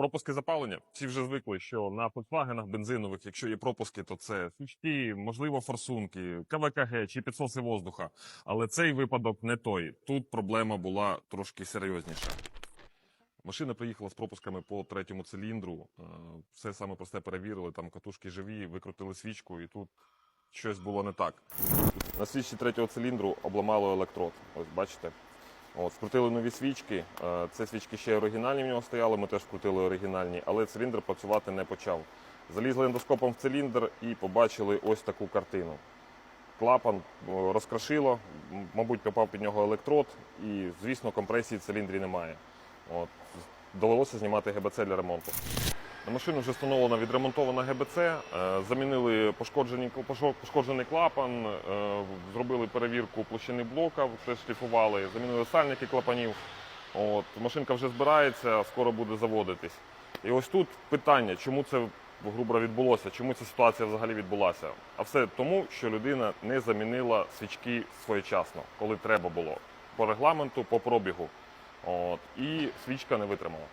Пропуски запалення. Всі вже звикли, що на Volkswagen бензинових, якщо є пропуски, то це свічки, можливо, форсунки, КВКГ чи підсоси воздуха. Але цей випадок не той. Тут проблема була трошки серйозніша. Машина приїхала з пропусками по третьому циліндру. Е, Все саме просте перевірили, там катушки живі, викрутили свічку, і тут щось було не так. На свічці третього циліндру обламало електрод. Ось бачите. От, скрутили нові свічки. Е, Це свічки ще оригінальні в нього стояли, ми теж крутили оригінальні, але циліндр працювати не почав. Залізли ендоскопом в циліндр і побачили ось таку картину. Клапан е, розкрошило, м- мабуть, попав під нього електрод, і, звісно, компресії в циліндрі немає. От. Довелося знімати ГБЦ для ремонту. На машину вже встановлена відремонтована ГБЦ, е, замінили пошкоджений клапан, е, зробили перевірку площини блока, все шліфували, замінили сальники клапанів. От, машинка вже збирається, скоро буде заводитись. І ось тут питання, чому це грубо відбулося, чому ця ситуація взагалі відбулася. А все тому, що людина не замінила свічки своєчасно, коли треба було. По регламенту, по пробігу. От, і свічка не витримала.